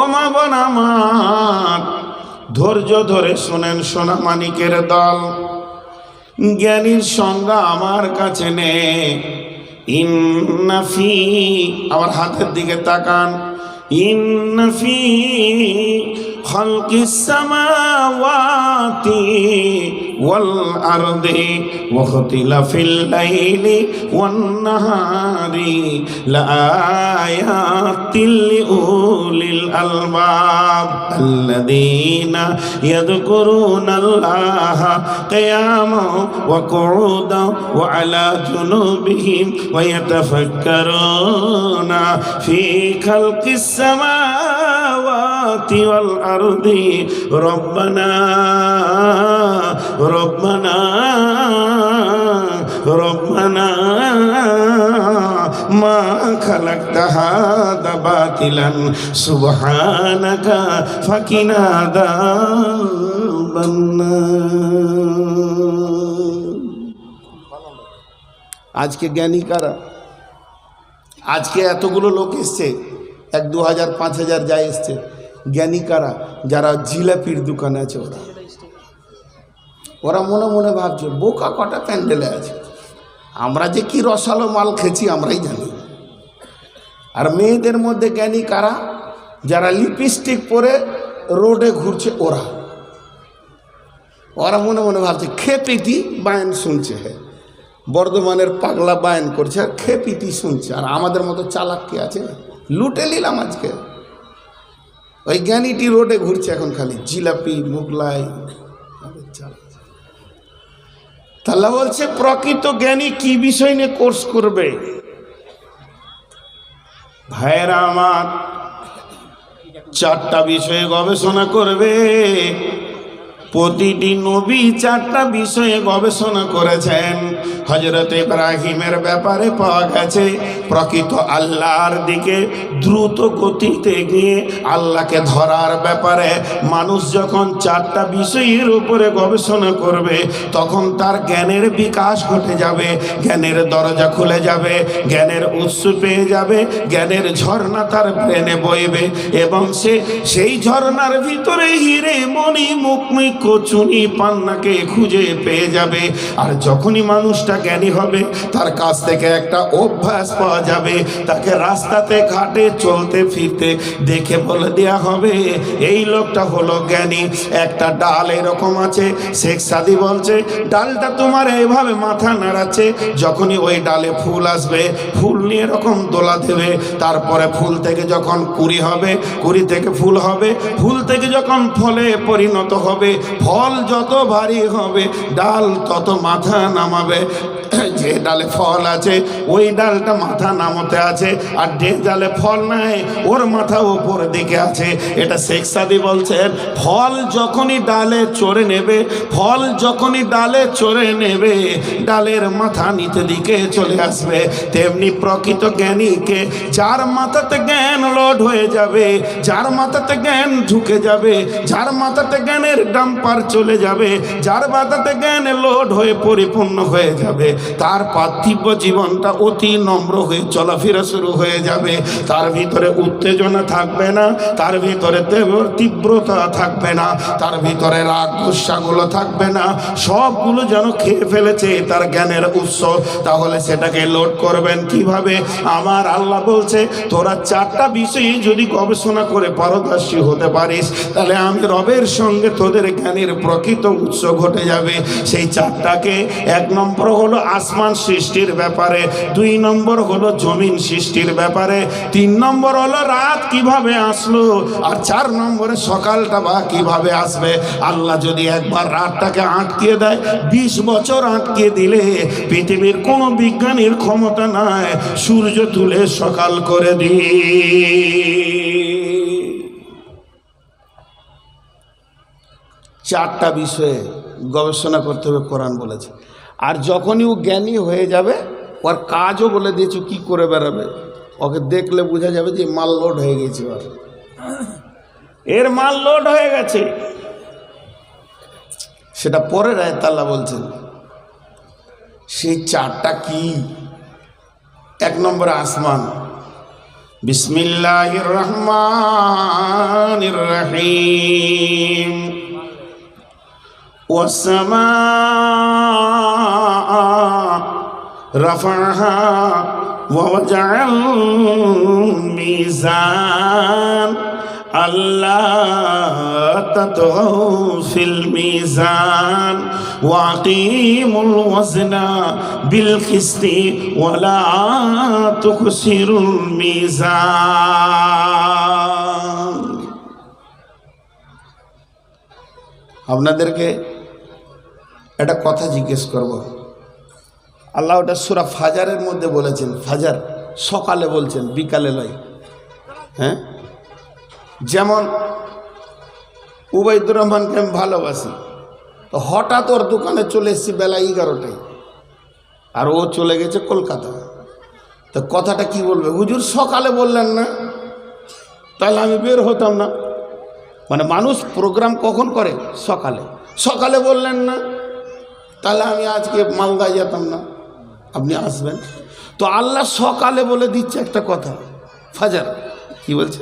ও মা বোন আমার, ধৈর্য ধরে শোনেন সোনা মানিকের দল। জ্ঞানীর সংজ্ঞা আমার কাছে নেই ইন্নাফি আমার হাতের দিকে তাকান। ইন্নাফি خلق السماوات والأرض واختلاف الليل والنهار لآيات لأولي الألباب الذين يذكرون الله قياما وقعودا وعلى جنوبهم ويتفكرون في خلق السماوات সামাওয়াতি ওয়াল আরদি রব্বানা রব্বানা রব্বানা মা খালাকতা হাদা বাতিলান সুবহানাকা ফাকিনা আজকে জ্ঞানী কারা? আজকে এতগুলো লোক এসছে, এক দু হাজার, পাঁচ হাজার যা এসছে। জ্ঞানী কারা? যারা জিলাপির দোকানে আছে ওরা। ওরা মনে মনে ভাবছে, বোকা কটা প্যান্ডেলে আছে। আমরা যে কি রসালো মাল খেছি আমরাই জানি। আর মেয়েদের মধ্যে জ্ঞানী কারা? যারা লিপস্টিক পরে রোডে ঘুরছে ওরা। ওরা মনে মনে ভাবছে খেপিটি বায়ন শুনছে হ্যাঁ বর্ধমানের পাগলা বায়ন করছে, আর খেপিটি শুনছে। আর আমাদের মতো চালাক কে আছে? লুটে নিলাম আজকে। ওই জ্ঞানীটি রোডে ঘুরছে এখন খালি, জিলাপি, মুগলাই তাহলে বলছে, প্রকৃত জ্ঞানী কি বিষয় নিয়ে কোর্স করবে? ভাইয়েরা আমার, চারটা বিষয়ে গবেষণা করবে। প্রতিটি নবী চারটা বিষয়ে গবেষণা করেছেন। হজরত ইব্রাহিমের ব্যাপারে পাওয়া গেছে, প্রকৃত আল্লাহর দিকে দ্রুত গতিতে গিয়ে আল্লাহকে ধরার ব্যাপারে মানুষ যখন চারটা বিষয়ের উপরে গবেষণা করবে, তখন তার জ্ঞানের বিকাশ ঘটে যাবে, জ্ঞানের দরজা খুলে যাবে, জ্ঞানের উৎস পেয়ে যাবে, জ্ঞানের ঝর্ণা তার ব্রেনে বইবে এবং সে সেই ঝর্ণার ভিতরে হিরে মণি মুকমি কচুনি পান্নাকে খুঁজে পেয়ে যাবে। আর যখনই মানুষটা জ্ঞানী হবে, তার কাছ থেকে একটা অভ্যাস পাওয়া যাবে। তাকে রাস্তাতে, ঘাটে চলতে, ফিরতে দেখে বলে দেয়া হবে, এই লোকটা হলো জ্ঞানী। একটা ডাল এরকম আছে। শেখ সাদি বলছে, ডালটা তোমার এইভাবে মাথা নাড়াচ্ছে, যখনই ওই ডালে ফুল আসবে, ফুল নিয়ে এরকম দোলা দেবে। তারপরে ফুল থেকে যখন কুড়ি হবে, কুড়ি থেকে ফুল হবে, ফুল থেকে যখন ফলে পরিণত হবে ফল যত ভারী হবে ডাল তত মাথা নামাবে। যে ডালে ফল আছে, ওই ডালটা মাথা নামতে আছে, আর যে ডালে ফল নাই, ওর মাথা উপর দিকে আছে। এটা শেখ সাদি বলছেন, ফল যখনই ডালে চড়ে নেবে, ফল যখনই ডালে চড়ে নেবে, ডালের মাথা নিচে দিকে চলে আসবে। তেমনি প্রকৃত জ্ঞানীকে, যার মাথাতে জ্ঞান লোড হয়ে যাবে, যার মাথাতে জ্ঞান ঢুকে যাবে, যার মাথাতে জ্ঞানের ডাম্পার চলে যাবে, যার মাথাতে জ্ঞান লোড হয়ে পরিপূর্ণ হয়ে যাবে, তার পার্থিব জীবনটা অতি নম্র হয়ে চলাফেরা শুরু হয়ে যাবে। তার ভিতরে উত্তেজনা থাকবে না, তার ভিতরে তীব্রতা থাকবে না, তার ভিতরে রাগ গুসাগুলো থাকবে না। সবগুলো যেন খেয়ে ফেলেছে তার জ্ঞানের উৎস। তাহলে সেটাকে লোড করবেন কীভাবে? আমার আল্লাহ বলছে, তোরা চারটা বিষয়ে যদি গবেষণা করে পারদর্শী হতে পারিস, তাহলে আমি রবের সঙ্গে তোদের জ্ঞানের প্রকৃত উৎস ঘটে যাবে। সেই চারটাকে এক নম্বর হলো আসমান সৃষ্টির ব্যাপারে, দুই নম্বর হলো জমিন সৃষ্টির ব্যাপারে, তিন নম্বর হলো রাত কীভাবে আসলো, আর চার নম্বরে সকালটা বা কীভাবে আসবে। আল্লাহ যদি একবার রাতটাকে আটকিয়ে দেয়, বিশ বছর আটকে দিলে পৃথিবীর কোনো বিজ্ঞানীর ক্ষমতা নাই, সূর্য তুলে সকাল করে দি চারটা বিষয়ে গবেষণা করতে হবে, কোরআন বলেছে। আর যখনই ও জ্ঞানী হয়ে যাবে ওর কাজও বলে দিয়েছ কি করে বেড়াবে ওকে দেখলে বোঝা যাবে যে মাল লোড হয়ে গেছে ওর এর মাল লোড হয়ে গেছে। সেটা পরে রায়তাল্লা বলছেন সেই চারটা কি? এক নম্বর আসমান। বিসমিল্লাহ রহমান রহিম। والسماء رفعها ووجع الميزان ألا تطغوا في الميزان وأقيموا الوزن بالقسط ولا تخسروا الميزان আপনাদেরকে একটা কথা জিজ্ঞেস করব। আল্লাহ ওটা সুরা ফাজারের মধ্যে বলেছেন, ফাজার সকালে বলছেন, বিকালে নয়। হ্যাঁ? যেমন উবাইদুর রহমানকে আমি ভালোবাসি, তো হঠাৎ ওর দোকানে চলে এসেছি বেলা এগারোটায়, আর ও চলে গেছে কলকাতা। তো কথাটা কি বলবে? হুজুর সকালে বললেন না, তাহলে আমি বের হতাম না। মানে মানুষ প্রোগ্রাম কখন করে? সকালে। সকালে বললেন না তাহলে আমি আজকে মালদায় যেতাম না। আপনি আসবেন। তো আল্লাহ সকালে বলে দিচ্ছে একটা কথা, ফাজার। কি বলছে?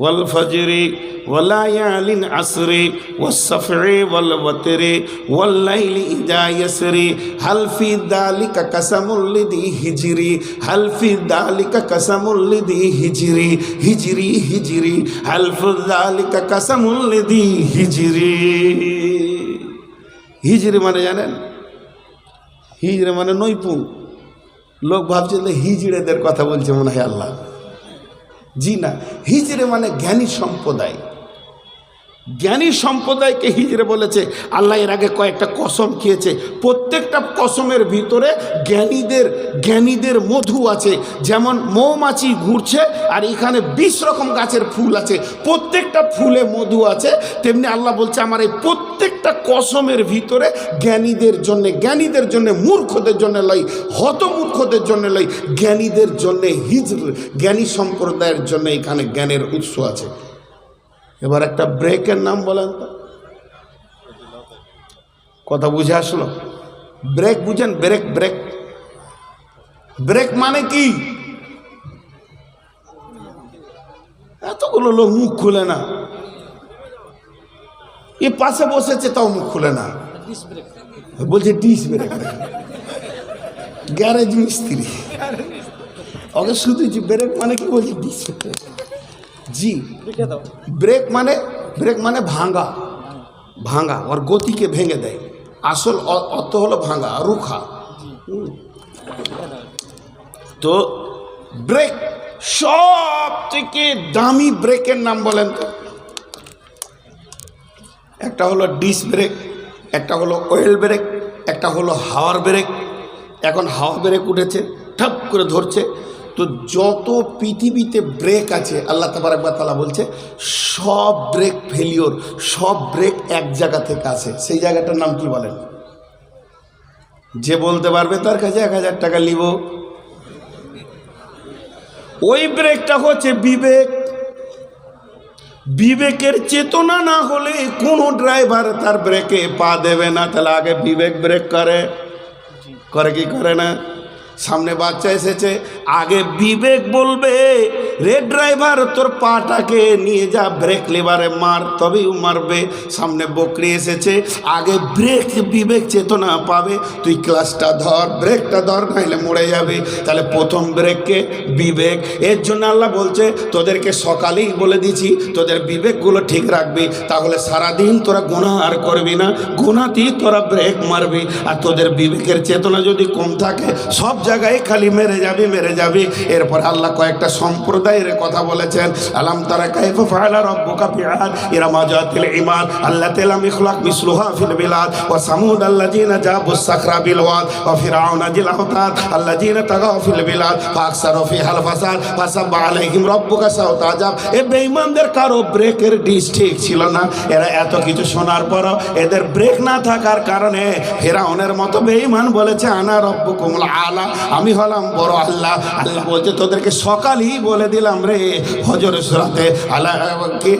ওয়াল ফজরি ওয়ালায়ালিন আসরি ওয়াসফরি ওয়াল ওয়াতরি ওয়াল লাইলি ইজা ইয়াসরি। হাল ফি দালিকা কাসামুল লিদি হিজরি। হাল ফি দালিকা কাসামুল লিদি হিজরি। হিজরি হিজরি। হাল ফি দালিকা কাসামুল লিদি হিজরি। হিজরি মানে জানেন? হিজড়ে মানে নৈপুণ। লোক ভাবছে যে হিজড়েদের কথা বলছে মনে হয় আল্লাহ। জি না, হিজড়ে মানে জ্ঞানী সম্প্রদায়। জ্ঞানী সম্প্রদায়কে হিজড়ে বলেছে, আল্লাহ এর আগে কয়েকটা কসম খেয়েছে। প্রত্যেকটা কসমের ভিতরে জ্ঞানীদের জ্ঞানীদের মধু আছে। যেমন মৌমাছি ঘুরছে, আর এখানে বিশ রকম গাছের ফুল আছে। প্রত্যেকটা ফুলে মধু আছে, তেমনি আল্লাহ বলছে, আমার এই প্রত্যেকটা কসমের ভিতরে জ্ঞানীদের জন্য জ্ঞানীদের জন্য মূর্খদের জন্য লই হত মূর্খদের জন্য লই, জ্ঞানীদের জন্য হিজর জ্ঞানী সম্প্রদায়ের জন্য এখানে জ্ঞানের উৎস আছে। এবার একটা ব্রেকের নাম বলেন তো। কথা বুঝে আসলো? ব্রেক বুঝেন, ব্রেক ব্রেক। ব্রেক মানে কি? এতগুলো লোক মুখ খুলে না। এ পাশে বসেছে, তাও মুখ খুলে না। বলছে ডিস ব্রেক। গ্যারেজ মিস্ত্রি। ওকে শুধু ব্রেক মানে কি বলছে? Dish break. জি। ব্রেক মানে ব্রেক মানে ভাঙা। ভাঙা ওর গতিকে ভেঙে দেয়। আসল অ- অর্থ হলো ভাঙা রুখা। তো ব্রেক সব থেকে দামি ব্রেকের নাম বলেন তো। একটা হলো ডিস ব্রেক একটা হলো অয়েল ব্রেক একটা হলো হাওয়ার ব্রেক। এখন হাওয়া ব্রেক উঠেছে ঠাপ করে ধরছে। তো যত পৃথিবীতে ব্রেক আছে, আল্লাহ তাবার একবার তালা বলছে, সব ব্রেক ফেলিওর সব ব্রেক এক জায়গা থেকে আসে সেই জায়গাটার নাম কি বলেন? যে বলতে পারবে তার কাছে এক হাজার টাকা নিব। ওই ব্রেকটা হচ্ছে বিবেক। বিবেকের চেতনা না হলে কোনো ড্রাইভার তার ব্রেকে পা দেবে না। তাহলে আগে বিবেক ব্রেক করে। করে কি করে না? সামনে বাচ্চা এসেছে আগে বিবেক বলবে রে ড্রাইভার তোর পাটাকে নিয়ে যা ব্রেক লেবারে মার, তবেই মারবে। সামনে বকরি এসেছে, আগে ব্রেক বিবেক চেতনা পাবে। তুই ক্লাসটা ধর ব্রেকটা ধর, নাইলে মরে যাবে। তাহলে প্রথম ব্রেককে বিবেক। এর জন্য আল্লাহ বলছে, তোদেরকে সকালেই বলে দিছি, তোদের বিবেকগুলো ঠিক রাখবি। তাহলে সারাদিন তোরা গোনা আর করবি না। গুণাতেই তোরা ব্রেক মারবি। আর তোদের বিবেকের চেতনা যদি কম থাকে, সব জায়গায় খালি মেরে যাবি মেরে যাবি। এরপর আল্লাহ কয়েকটা সম্প্রদায়ের কথা বলেছেন, আলাম তারা কাইফা ফাআলা রাব্বুকা বিআদ? ইরামা জাতিল ইমান মিসলুহা ফিল বিলাদ। ওয়া সামুদ আল্লাযিনা সাখরা বিল ওয়াদ, ওয়া আওতাদ, আল্লাযিনা তাগাও ফিল বিলাদ ফাকসারু ফিহাল ফাসাদ ফাসাব্বা আলাইহিম রাব্বুকা এ বেঈমানদের কারও ব্রেকের ডিস ঠিক ছিল না। এরা এত কিছু শোনার পরও এদের ব্রেক না থাকার কারণে ফেরাউনের মতো বেঈমান বলেছে, আনা রব্বুকুমুল আলা, আমি হলাম বড় আল্লাহ। আল্লাহ বলছে, তোদেরকে সকালই বলে দিয়ে দিলাম রে। হজর সুরাতে আল্লাহ কি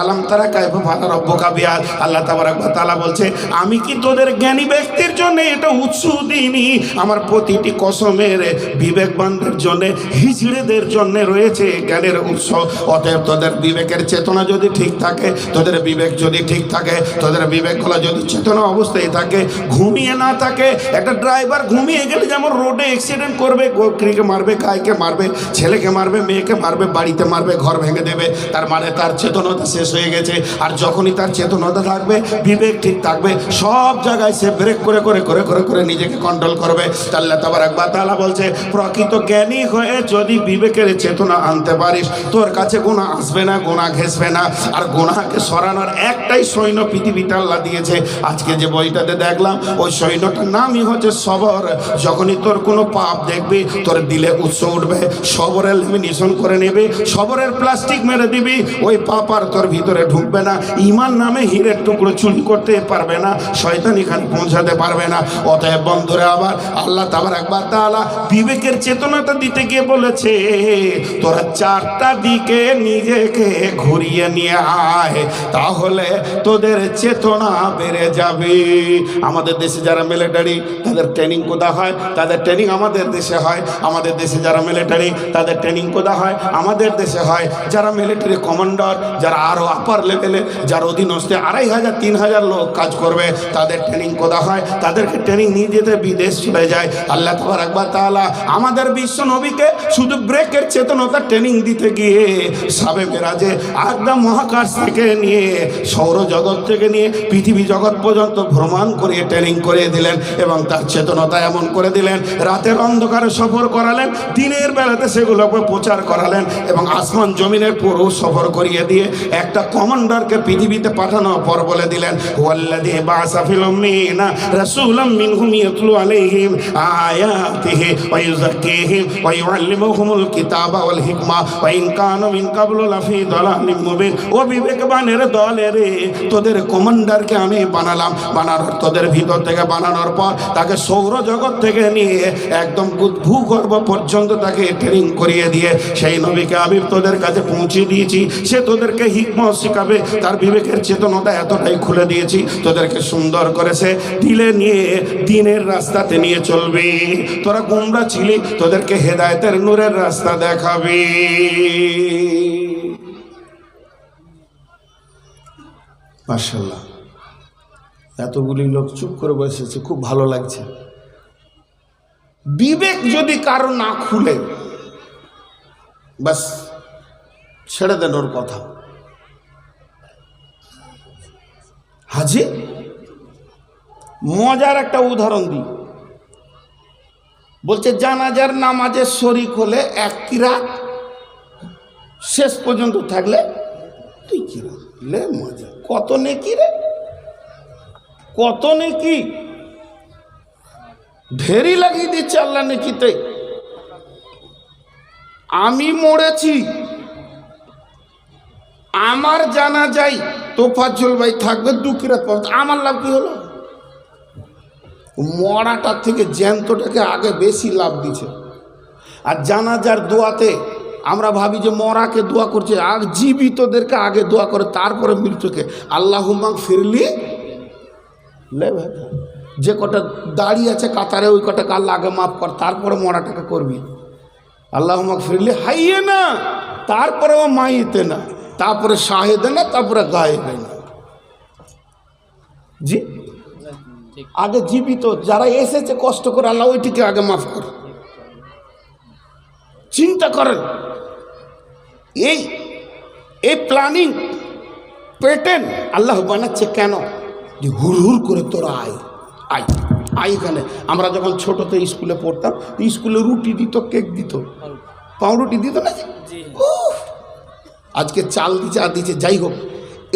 আলাম তারা কাইফ ভাতা রব্য কাবিয়াল আল্লাহ ওয়া তাআলা বলছে, আমি কি তোদের জ্ঞানী ব্যক্তির জন্য এটা উৎস দিইনি? আমার প্রতিটি কসমের বিবেকবানদের জন্য, হিজড়েদের জন্য রয়েছে জ্ঞানের উৎস। অতএব তোদের বিবেকের চেতনা যদি ঠিক থাকে, তোদের বিবেক যদি ঠিক থাকে, তোদের বিবেকগুলো যদি চেতনা অবস্থায় থাকে, ঘুমিয়ে না থাকে, একটা ড্রাইভার ঘুমিয়ে গেলে যেমন রোডে অ্যাক্সিডেন্ট করবে গোকরিকে মারবে গাইকে মারবে, ছেলেকে মারবে, মেয়েকে মারবে, বাড়িতে মারবে, ঘর ভেঙে দেবে, তার মানে তার চেতনতা শেষ হয়ে গেছে। আর যখনই তার চেতনতা থাকবে, বিবেক ঠিক থাকবে, সব জায়গায় সে ব্রেক করে করে করে করে করে নিজেকে কন্ট্রোল করবে। তাল্লা তাবার একবার তালা বলছে, প্রকৃত জ্ঞানী হয়ে যদি বিবেকের চেতনা আনতে পারিস, তোর কাছে গোনা আসবে না গোনা ঘেসবে না। আর গোনাকে সরানোর একটাই সৈন্য পৃথিবীতে আল্লাহ দিয়েছে। আজকে যে বইটাতে দেখলাম, ওই সৈন্যটার নামই হচ্ছে সবর। যখনই তোর কোনো পাপ দেখবি, তোর দিলে উৎস উঠবে। সবরের লেমিনেশন করে নেবে, সবরের প্লাস্টিক মেরে দিবি, ওই পাপ আর তোর ভিতরে ঢুকবে না। ইমান নামে হীরের টুকরো চুরি করতে পারবে না, শয়তান এখানে পৌঁছাতে পারবে না। অতএব বন্ধুরা, আবার আল্লাহ তাবার একবার তাআলা বিবেকের চেতনাটা দিতে গিয়ে বলেছে, তোরা চারটা দিকে নিজেকে ঘুরিয়ে নিয়ে আয়, তাহলে তোদের চেতনা বেড়ে যাবে। আমাদের দেশে যারা মিলিটারি তাদের ট্রেনিং কোথা হয়? তাদের ট্রেনিং আমাদের দেশে হয়। আমাদের দেশে যারা মিলিটারি তাদের ট্রেনিং কোথা হয়? আমাদের দেশে হয়, যারা মিলিটারি কমান্ডার যারা আরও আপার লেভেলে যার অধীনস্থে আড়াই হাজার, তিন হাজার লোক কাজ করবে, তাদের ট্রেনিং কোথা হয়, তাদেরকে ট্রেনিং নিয়ে যেতে বিদেশ চলে যায়। আল্লাহ তাবার একবার তাহলে আমাদের বিশ্ব নবীকে শুধু ব্রেকের চেতনতা ট্রেনিং দিতে গিয়ে, সাবে মেরাজে একদম মহাকাশ থেকে নিয়ে, সৌরজগৎ থেকে নিয়ে, পৃথিবী জগৎ পর্যন্ত ভ্রমণ করিয়ে ট্রেনিং করিয়ে দিলেন এবং তার চেতনতা এমন করে দিলেন, রাতের অন্ধকারে সফর করালেন, দিনের বেলাতে সেগুলোকে প্রচার করালেন এবং আসমান জমিনের পুরো সফর করিয়ে দিয়ে একটা কমান্ডারকে পৃথিবীতে পাঠানোর পর বলে দিলেন লাফি দালালিম মুবিন। ও তোদের কমান্ডারকে আমি বানালাম। বানানোর তোদের ভিতর থেকে বানানোর পর তাকে সৌরজগৎ থেকে নিয়ে একদম ভূগর্ভ পর্যন্ত তাকে ট্রেনিং করিয়ে দিয়ে সেই নবীকে আমি তোদের কাছে পৌঁছে দিয়েছি, সে তোদেরকে হিকমত শিখাবে। তার বিবেকের চেতনতা এতটাই খুলে দিয়েছি, তোদেরকে সুন্দর করেছে। দিলে নিয়ে দিনের রাস্তাতে নিয়ে চলবে। তোরা গুমরা ছিলি, তোদেরকে হেদায়েতের নূরের রাস্তা দেখাবে। মার্শাল্লাহ এতগুলি লোক চুপ করে বসেছে, খুব ভালো লাগছে। বিবেক যদি কারও না খুলে বাস, ছেড়ে দেন ওর কথা। হাজি, মজার একটা উদাহরণ দিই। বলছে, জানাজার নামাজের শরিক হলে এক কিরাত, শেষ পর্যন্ত থাকলে তুই কিরাত। লে মজা, কত নেকি রে? কত নেকি? ঢেরি লাগিয়ে দিচ্ছে আল্লাহ নেকিতে। আমি মরেছি। আমার জানা যাই তোফাজ্জল ভাই থাকবে দুকিরাত পর্যন্ত। আমার লাভ কি হলো? মরাটার থেকে জ্যান্তটাকে আগে বেশি লাভ দিছে আর জানাজার দোয়াতে আমরা ভাবি যে মরাকে দোয়া করছে, আর জীবিতদেরকে আগে দোয়া করে, তারপরে মৃত্যুকে। আল্লাহ ফিরলি লে ভাই যে কটা দাঁড়িয়ে আছে কাতারে, ওই কটাকে আল্লাহ আগে মাফ কর, তারপরে মরাটাকে করবি। আল্লাহ ফিরলি হাইয়ে না তারপরে ও মাইতে না তারপরে শাহেদে না তারপরে গায়েবে না জি? আগে জীবিত, যারা এসেছে কষ্ট করে আল্লাহ ওইটিকে আগে মাফ কর। চিন্তা করেন, এই এই প্ল্যানিং পেটেন আল্লাহ বানাচ্ছে কেন? যে হুর হুর করে তোরা আয়। আয় আয় এখানে। আমরা যখন ছোটোতে স্কুলে পড়তাম স্কুলে রুটি দিত কেক দিত। পাউরুটি দিত না! আজকে চাল দিচ্ছে আর দিচ্ছে যাই হোক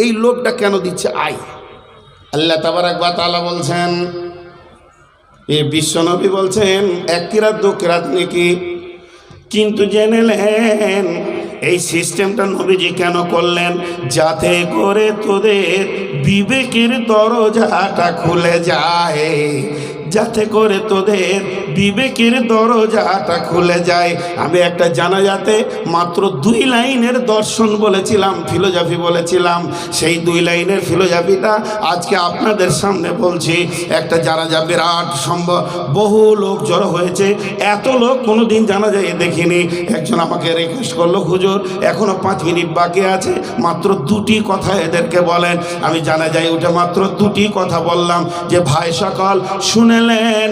এই লোভটা কেন দিচ্ছে? আয়। আল্লাহ তাবার একবার তালা বলছেন এ বিশ্বনবী বলছেন এক কিরাত দু কিরাত নাকি। কিন্তু জেনে নেন এই সিস্টেমটা নবীজি কেন করলেন? যাতে করে তোদের বিবেকের দরজাটা খুলে যায়। যাতে করে তোদের বিবেকের দরজাটা খুলে যায়। আমি একটা জানাজাতে মাত্র দুই লাইনের দর্শন বলেছিলাম, ফিলোজফি বলেছিলাম। সেই দুই লাইনের ফিলোজফিটা আজকে আপনাদের সামনে বলছি। একটা জানাজা বিরাট সম্ভব। বহু লোক জড়ো হয়েছে। এত লোক কোনো দিন জানা যায় দেখিনি। একজন আমাকে রিকোয়েস্ট করল, হুজুর, এখনও পাঁচ মিনিট বাকি আছে। মাত্র দুটি কথা এদেরকে বলেন। আমি জানা যাই উঠে মাত্র দুটি কথা বললাম যে, ভাই সকল শুনেলেন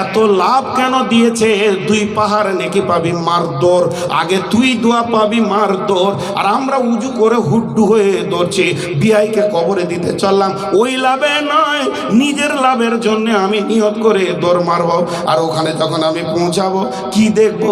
এত লাভ কেন দিয়েছে? দুই পাহাড় নাকি পাবি মারদোর আগে তুই দোয়া পাবি মারদোর আর আমরা উজু করে হুড্ডু হয়ে দৌড়ছি বিআইকে কবরে দিতে চললাম ওই লাভে নয়, নিজের লাভের জন্য আমি নিয়ত করে দৌড় মারবো। আর ওখানে যখন আমি পৌঁছাবো, কি দেখব?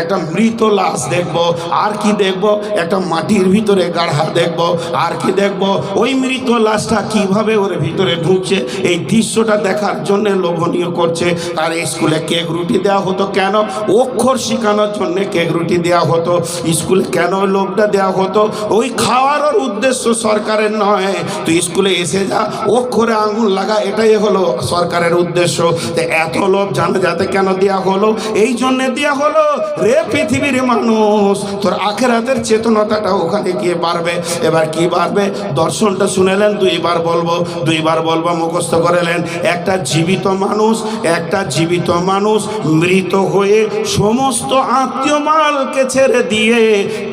একটা মৃত লাশ দেখব। আর কি দেখব? একটা মাটির ভিতরে গাঢ়া দেখব। আর কি দেখব? ওই মৃত লাশটা কীভাবে ওর ভিতরে ঢুকছে? এই দৃশ্যটা দেখার জন্য লোভনীয় করছে, আর স্কুলে কেক রুটি দেওয়া হতো কেন? অক্ষর শেখানোর জন্যে কেক রুটি দেওয়া হতো, স্কুলে কেন লোকটা দেওয়া হতো? ওই খাওয়ার উদ্দেশ্য সরকারের নয়। তুই স্কুলে এসে যা, অক্ষরে আঙুল লাগা, এটাই হলো সরকারের উদ্দেশ্য। তো এত লোক জানা যাতে কেন দেওয়া হলো? এই জন্যে দেওয়া হলো, রে পৃথিবীর মানুষ, তোর আখেরাতের চেতনতাটা ওখানে গিয়ে বাড়বে। এবার কি বাড়বে? দর্শনটা শুনেলেন দুইবার বলব দুইবার বলব, মুখস্থ করেলেন একটা জীবিত মানুষ একটা জীবিত মানুষ মৃত হয়ে সমস্ত আত্মীয় মালকে ছেড়ে দিয়ে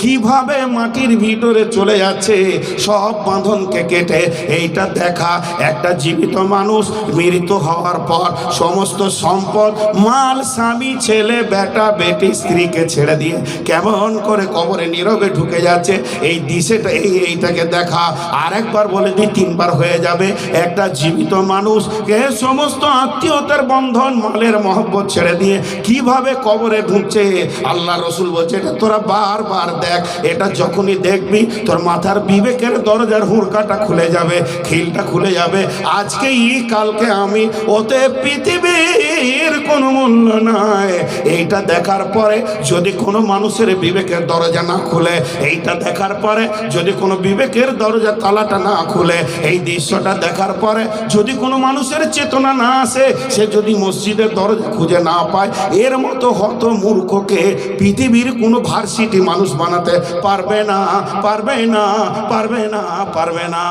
কীভাবে মাটির ভিতরে চলে যাচ্ছে, সব বাঁধনকে কেটে এইটা দেখা। একটা জীবিত মানুষ মৃত হওয়ার পর সমস্ত সম্পদ, মাল, স্বামী, ছেলে, বেটা, বেটি, স্ত্রীকে ছেড়ে দিয়ে কেমন করে কবরে নীরবে ঢুকে যাচ্ছে, এই দিশেটা, এই এইটাকে দেখা। আরেকবার বলে দিই, তিনবার হয়ে যাবে। একটা জীবিত মানুষ কে সমস্ত আত্মীয়তার বন্ধন, মালের মহব্বত ছেড়ে দিয়ে কীভাবে কবরে ঢুকছে? আল্লাহ রসুল বলছে, এটা তোরা বারবার দেখ, এটা যখনই দেখবি, তোর মাথার বিবেকের দরজার হুড়কাটা খুলে যাবে, খিলটা খুলে যাবে। আজকে ই কালকে আমি, ওতে পৃথিবীর কোনো মূল্য নাই। এইটা দেখার পরে যদি কোনো মানুষের বিবেকের দরজা না খুলে, এইটা দেখার পরে যদি কোনো বিবেকের দরজা তালাটা না খুলে, এই দৃশ্যটা দেখার পরে যদি কোনো মানুষের চেতনা না আসে সে যদি মসজিদের দরজা খুঁজে না পায়, এর মতো হত মূর্খকে পৃথিবীর কোনো ভার্সিটি মানুষ বানাতে পারবে না পারবে না পারবে না পারবে না।